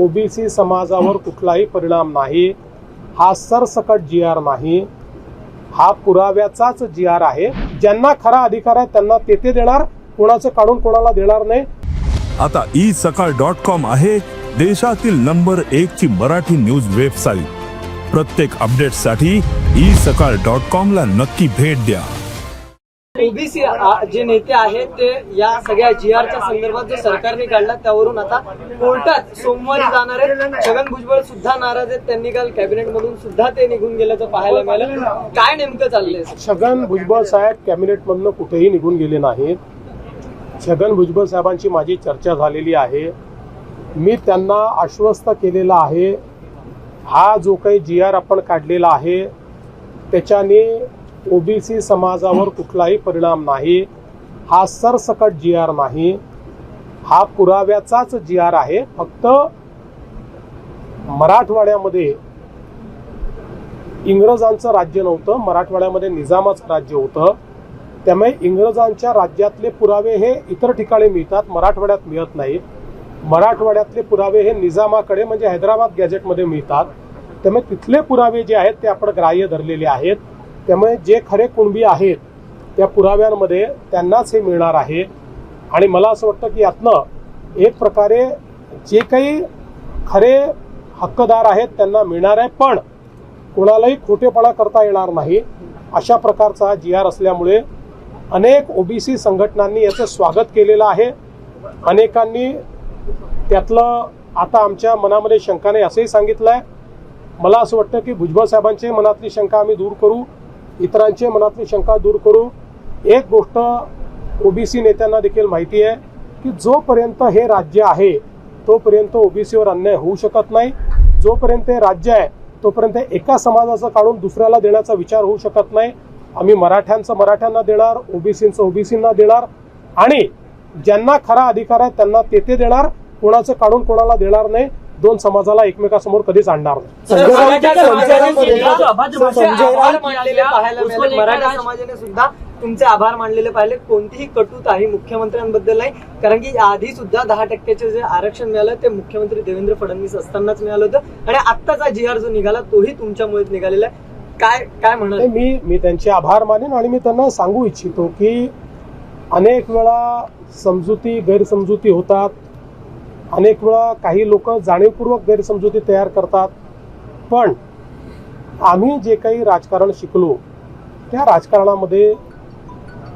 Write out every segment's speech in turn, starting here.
OBC समाजावर कुठलाही परिणाम नाही हा सरसकट जी आर नाही हा पुराव्याचाच जी आर आहे. ज्यांना खरा अधिकार आहे त्यांना तेथे देणार कोणाचं काढून कोणाला देणार नाही. आता ई सकाळ डॉट कॉम आहे देशातील नंबर एक ची मराठी न्यूज वेबसाईट प्रत्येक अपडेटसाठी ई सकाळ डॉट कॉम ला नक्की भेट द्या. ओबीसी जे नेते आहेत ते या सगळ्या जी आरच्या संदर्भात जो सरकारने काढला त्यावरून आता कोर्टात सोमवारी जाणार आहेत छगन भुजबळ सुद्धा नाराज आहेत. त्यांनी काल कॅबिनेट मधून सुद्धा ते निघून गेल्याचं पाहायला मिळालं. काय नेमकं चाललंय? छगन भुजबळ साहेब कॅबिनेटमधनं कुठेही निघून गेले नाहीत. छगन भुजबळ साहेबांची माझी चर्चा झालेली आहे. मी त्यांना आश्वस्त केलेलं आहे. हा जो काही जी आर आपण काढलेला आहे त्याच्याने ओबीसी समाजावर कुठलाही परिणाम नाही हा सरसकट जी आर नाही हा पुराव्याचाच जी आर आहे. फक्त मराठवाड्यामध्ये इंग्रजांचं राज्य नव्हतं मराठवाड्यामध्ये निजामाचं राज्य होतं. त्यामुळे इंग्रजांच्या राज्यातले पुरावे हे इतर ठिकाणी मिळतात मराठवाड्यात मिळत नाही. मराठवाड्यातले पुरावे हे निजामाकडे म्हणजे हैदराबाद गॅझेटमध्ये मिळतात. त्यामुळे तिथले पुरावे जे आहेत ते आपण ग्राह्य धरलेले आहेत. त्यामुळे जे खरे कुणबी आहेत त्या पुराव्यांमध्ये त्यांनाच हे मिळणार आहे. आणि मला असं वाटतं की यातनं एक प्रकारे जे काही खरे हक्कदार आहेत त्यांना मिळणार आहे पण कोणालाही खोटेपणा करता येणार नाही. अशा प्रकारचा हा जी आर असल्यामुळे अनेक ओबीसी संघटनांनी याचं स्वागत केलेलं आहे. अनेकांनी त्यातलं आता आमच्या मनामध्ये शंकाने असंही सांगितलं आहे मला असं वाटतं की भुजबळ साहेबांची मनातली शंका आम्ही दूर करू. इतरांची मनातली शंका दूर करू. एक गोष्ट ओबीसी नेत्यांना देखील माहिती आहे की जोपर्यंत हे राज्य आहे तोपर्यंत ओबीसीवर अन्याय होऊ शकत नाही. जोपर्यंत हे राज्य आहे तोपर्यंत एका समाजाचं काढून दुसऱ्याला देण्याचा विचार होऊ शकत नाही. आम्ही मराठ्यांचं मराठ्यांना देणार ओबीसींचं ओबीसींना देणार आणि ज्यांना खरा अधिकार आहे त्यांना तेथे देणार. कोणाचं काढून कोणाला देणार नाही. दोन समाजाला एकमेकासमोर कधीच आणणार नाही. आभार मानलेले पाहायला मिळाले. मराठा समाजाने सुद्धा तुमचे आभार मानलेले पाहिले. कोणतीही कटुता ही मुख्यमंत्र्यांबद्दल नाही. कारण की आधी सुद्धा दहा टक्क्याचे जे आरक्षण मिळालं ते मुख्यमंत्री देवेंद्र फडणवीस असतानाच मिळालं होतं. आणि आत्ताचा जी आर जो निघाला तोही तुमच्यामुळेच निघालेला आहे. काय काय म्हणाल? नाही, मी मी त्यांचे आभार मानेन आणि मी त्यांना सांगू इच्छितो की अनेक वेळा समजुती गैरसमजुती होतात. अनेक वेळा काही लोक जाणीवपूर्वक गैरसमजुती तयार करतात. पण आम्ही जे काही राजकारण शिकलो त्या राजकारणामध्ये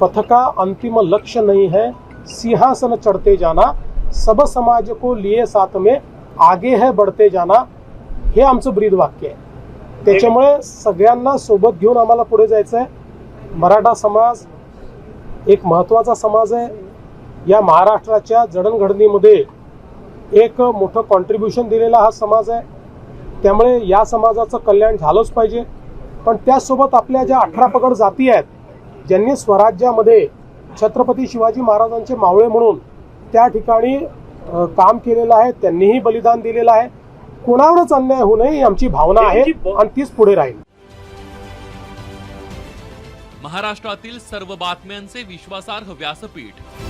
पथका अंतिम लक्ष्य नहीं है. सिंहासन चढ़ते जाना सब समाज को लिए साथ में आगे है बढ़ते जाना हे आमचं ब्रीद वाक्य आहे. त्याच्यामुळे सगळ्यांना सोबत घेऊन आम्हाला पुढे जायचं आहे मराठा समाज एक महत्त्वाचा समाज आहे. या महाराष्ट्राच्या जडणघडणीमध्ये एक मोठं कॉन्ट्रीब्युशन दिलेला हा समाज आहे. त्यामुळे या समाजाचं कल्याण झालंच पाहिजे. पण त्याचसोबत आपल्या ज्या अठरा पगड जाती आहेत ज्यांनी स्वराज्यामध्ये छत्रपती शिवाजी महाराजांचे मावळे म्हणून त्या ठिकाणी काम केलेलं आहे त्यांनीही बलिदान दिलेलं आहे. कोणावरच अन्याय होऊ नये ही आमची भावना आहे आणि तीच पुढे राहील. महाराष्ट्रातील सर्व बातम्यांचे विश्वासार्ह व्यासपीठ